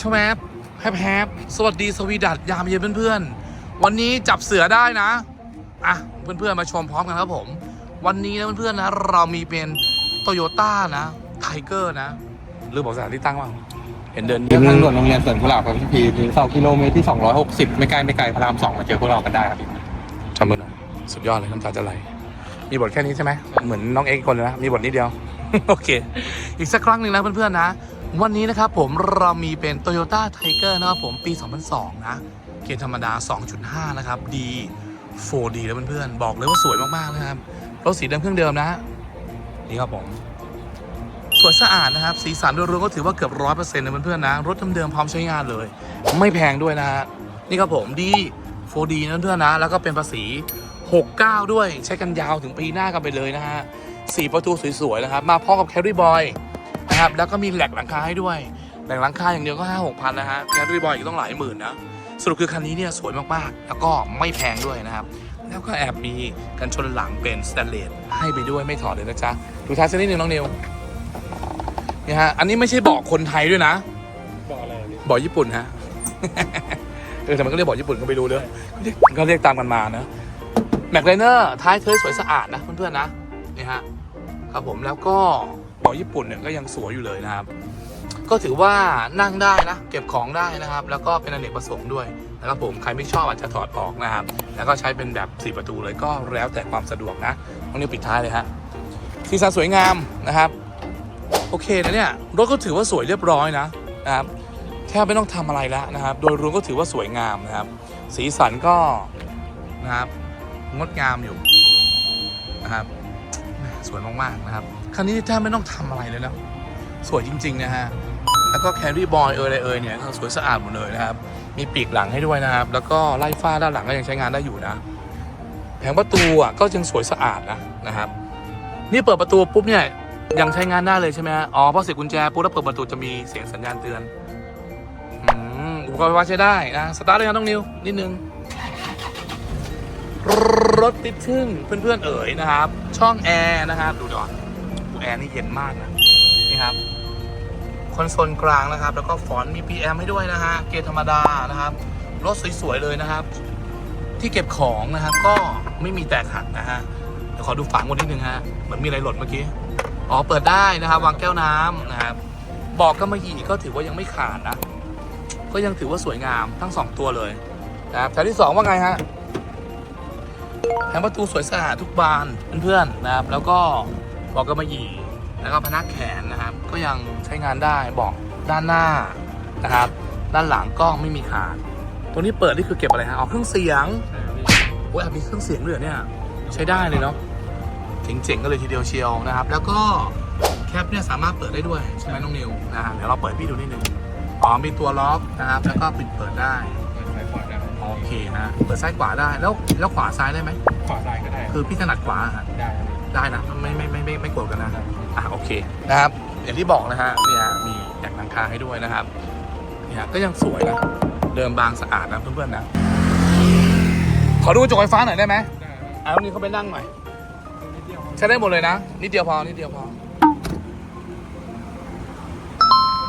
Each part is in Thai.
ชวแมบแฮปแฮปสวัสดีสวีดัตยามเย็นเพื่อนๆ วันนี้จับเสือได้นะ อะ เพื่อนๆ มาชมพร้อมกันครับผม วันนี้นะเพื่อนๆนะเรามีเป็นโตโยต้านะไทเกอร์นะหรือบอกสถานที่ตั้งว่าเห็นเดินเรียบทางด่วนโรงเรียนสวนกุหลาบครับพี่ถึงเสากิโลเมตรที่ 260 ไม่ไกลไม่ไกลพระรามสองมาเจอพวกเรากันได้ครับพี่จำมือหน่อยสุดยอดเลยน้ำตาจะไหลมีบทแค่นี้ใช่ไหมเหมือนน้องเอ็กซ์คนเลยนะมีบทนี้เดียว โอเค อีกสักครั้งหนึ่งนะเพื่อนๆนะ วันนี้นะครับผมเรามีเป็น Toyota Tiger นะครับผมปี 2002 นะ เกียร์ธรรมดา 2.5 นะครับดี 4D แล้วเพื่อนๆ บอกเลยว่าสวยมากๆนะครับ รถสีเดิมเครื่องเดิมนะ นี่ครับผม สวยสะอาดนะครับ สีสันโดยรวมก็ถือว่าเกือบร้อยเปอร์เซ็นต์เลยเพื่อนๆนะ รถเดิมๆพร้อมใช้งานเลย ไม่แพงด้วยนะฮะ นี่ครับผมดี 4D นะเพื่อนๆนะ แล้วก็เป็นภาษี 69 ด้วย ใช้กันยาวถึงปีหน้ากันไปเลยนะฮะ สีประตูสวยๆนะครับ มาพร้อมกับแคริบอย นะครับ แล้วก็มีแหลกหลังคาให้ด้วยแหลกหลังคาอย่างเดียวก็5 6พันนะฮะแคริบอยอีกต้องหลายหมื่นนะสรุปคือคันนี้เนี่ยสวยมากๆ แล้วก็ไม่แพงด้วยนะครับ แล้วก็แอบมีกันชนหลังเป็นสแตนเลสให้ไปด้วยไม่ถอดเลยนะจ๊ะดูท้ายสักนิดหนึ่งน้องนิวนี่ฮะอันนี้ไม่ใช่เบอกคนไทยด้วยนะบอกอะไรพี่บอกญี่ปุ่นฮะเออแต่มันก็เรียกบอกญี่ปุ่นก็ไปดูเลยก็เรียกตามกันมานะแม็กไลเนอร์ท้ายเทยสวยสะอาดนะเพื่อนๆนะนี่ฮะครับผมแล้วก็ บอญี่ปุ่นเนี่ยก็ยังสวยอยู่เลยนะครับ ก็ถือว่านั่งได้นะเก็บของได้นะครับ แล้วก็เป็นอเนกประสงค์ด้วยนะครับผมใครไม่ชอบอาจจะถอดออกนะครับ แล้วก็ใช้เป็นแบบสี่ประตูเลยก็แล้วแต่ความสะดวกนะต้องนี้ปิดท้ายเลยฮะสีสันสวยงามนะครับ โอเคนะเนี่ยรถก็ถือว่าสวยเรียบร้อยนะนะครับแทบไม่ต้องทำอะไรแล้วนะครับ โดยรวมก็ถือว่าสวยงามนะครับ สีสันก็นะครับงดงามอยู่นะครับสวยมากๆนะครับ คันนี้แทบไม่ต้องทำอะไรเลยนะ สวยจริง ๆ นะฮะ แล้วก็แครี่บอยเอออะไรเอยเนี่ยสวยสะอาดหมดเลยนะครับ มีปีกหลังให้ด้วยนะครับ แล้วก็ไล่ฟ้าด้านหลังก็ยังใช้งานได้อยู่นะ แผงประตูอะก็ยังสวยสะอาดนะนะครับ นี่เปิดประตูปุ๊บเนี่ยยังใช้งานได้เลยใช่ไหมอ๋อพอเสียบกุญแจปุ๊บแล้วเปิดประตูจะมีเสียงสัญญาณเตือนอืมอุปกรณ์ไฟฟ้าใช้ได้นะ สตาร์ทเลยนะน้องนิวนิดนึง รถติดชึ่งเพื่อนๆเอ๋ยนะครับ ช่องแอร์นะครับ ดูดอน แอร์นี่เย็นมากนะนี่ครับคอนโซลกลางนะครับ แล้วก็ฟอนต์มี PM ให้ด้วยนะฮะเกียร์ธรรมดานะครับรถสวยๆเลยนะครับ ที่เก็บของนะครับ ก็ไม่มีแตกหักนะฮะเดี๋ยวขอดูฝาหมดนิดนึงฮะเหมือนมีอะไรหล่นเมื่อกี้อ๋อเปิดได้นะครับ วางแก้วน้ำนะครับบอกกำมะหยี่ก็ถือว่ายังไม่ขาดนะก็ยังถือว่าสวยงามทั้งสองตัวเลยนะครับแถวที่สองว่าไงฮะแผงประตูสวยสะอาดทุกบานเพื่อนๆนะครับ แล้วก็ บอกกำมะหยี่แล้วก็พนักแขนนะครับ ก็ยังใช้งานได้บอกด้านหน้านะครับ ด้านหลังก็ไม่มีขาด ตัวนี้เปิดนี่คือเก็บอะไรฮะอ๋อเครื่องเสียงโอ้ยแอบมีเครื่องเสียงด้วยเหรอเนี่ยใช้ได้เลยเนาะเจ๋งๆก็เลยทีเดียวเชียวนะครับ แล้วก็แคปเนี่ยสามารถเปิดได้ด้วยใช่ไหมน้องนิวนะฮะเดี๋ยวเราเปิดให้พี่ดูนิดนึงอ๋อมีตัวล็อกนะครับ แล้วก็ปิดเปิดได้ซ้ายขวาได้โอเคฮะเปิดซ้ายขวาได้แล้วแล้วขวาซ้ายได้ไหมขวาซ้ายก็ได้ คือพี่ถนัดขวาฮะได้ ได้นะไม่ไม่ไม่ไม่ไม่กดกันนะอะโอเคนะครับ อย่างที่บอกนะฮะเนี่ยมีแอกหลังคาให้ด้วยนะครับเนี่ยก็ยังสวยนะเดิมบางสะอาดนะเพื่อนๆนะ ขอดูกระจกไฟฟ้าหน่อยได้ไหมได้อะตรงนี้เขาไปนั่งหน่อยนิดเดียวใช้ได้หมดเลยนะนิดเดียวพอนิดเดียวพอ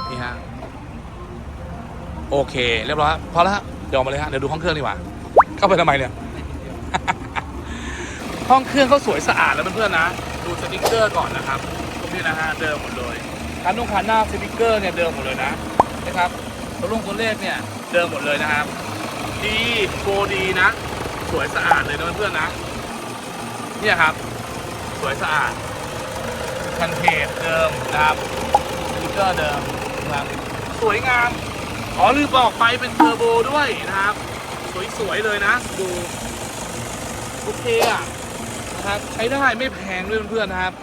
นี่ฮะโอเค เรียบร้อยพอแล้วฮะเดี๋ยวออกมาเลยฮะเดี๋ยวดูห้องเครื่องดีกว่า เข้าไปทำไมเนี่ย ห้องเครื่องเขาสวยสะอาดแล้วเพื่อนๆนะ ดูสติกเกอร์ก่อนนะครับตรงนี้นะฮะเดิมหมดเลยคันนุ่งคันหน้าสติกเกอร์เนี่ยเดิมหมดเลยนะนะครับตัวลงตัวเลขเนี่ยเดิมหมดเลยนะครับ ดีโฟดีนะ สวยสะอาดเลยนะเพื่อนๆนะ เนี่ยครับ สวยสะอาดคันเทปเดิมนะครับสติกเกอร์เดิมนะครับสวยงามอ๋อลืมบอกไปเป็นเทอร์โบด้วยนะครับ สวยๆเลยนะ ดู โอเคอะ นะครับ ใช้ได้ไม่แพงด้วยเพื่อนๆนะครับ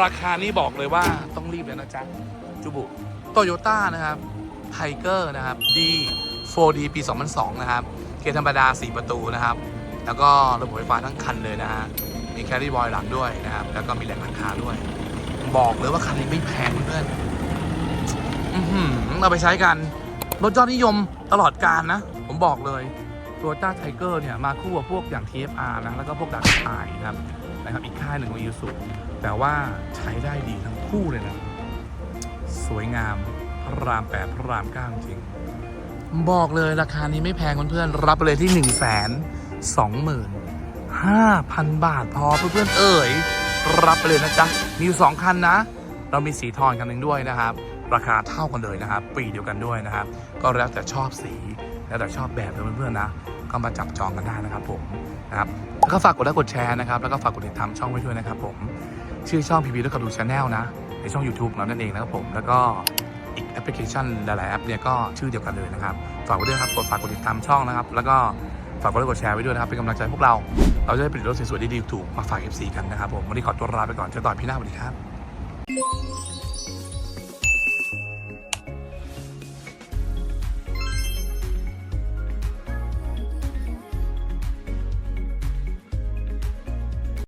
ราคานี้บอกเลยว่าต้องรีบเลยนะจ๊ะจูบุโตโยต้านะครับไทเกอร์นะครับ D 4D ปี 2002 นะครับ เกียร์ธรรมดา 4 ประตูนะครับ แล้วก็ระบบไฟฟ้าทั้งคันเลยนะฮะ มีแครี่บอยหลังด้วยนะครับ แล้วก็มีแหลกหลังคาด้วย บอกเลยว่าคันนี้ไม่แพงเพื่อนอื้อหือเอาไปใช้กัน รถยอดนิยมตลอดการนะ ผมบอกเลยตัวต้าไทเกอร์เนี่ย มาคู่กับพวกอย่าง TFR นะ แล้วก็พวกดักไอนะครับ นะครับอีกค่ายหนึ่งของยูสุแต่ว่าใช้ได้ดีทั้งคู่เลยนะสวยงามพระรามแปดพระรามเก้าจริง บอกเลยราคานี้ไม่แพงเพื่อนๆรับไปเลยที่1นึ่งแสนสองหมื่นห้าพันบาทพอเพื่อนๆเอ่ยรับไปเลยนะจ๊ะ มีอยู่สองคันนะ เรามีสีทองคันหนึ่งด้วยนะครับ ราคาเท่ากันเลยนะครับ ปีเดียวกันด้วยนะครับ ก็แล้วแต่ชอบสีแล้วแต่ชอบแบบเลยเพื่อนๆนะ ก็มาจับจองกันได้นะครับผมนะครับแล้วก็ฝากกดไลค์กดแชร์นะครับแล้วก็ฝากกดติดตามช่องไว้ด้วยนะครับผมชื่อช่องพีพีด้วยกับดูชาแนลนะในช่อง YouTube เรานั่นเองนะครับผมแล้วก็อีกแอปพลิเคชันหลายๆแอปเนี่ยก็ชื่อเดียวกันเลยนะครับฝากไว้ด้วยครับกดฝากกดติดตามช่องนะครับ แล้วก็ฝากกดไลค์กดแชร์ไว้ด้วยนะครับเป็นกำลังใจพวกเรา เราจะได้ผลิตรถสวยๆดีๆถูกมาฝาก FC กันนะครับผมวันนี้ขอตัวลาไปก่อนเจอกันต่อพี่หน้าสวัสดีครับ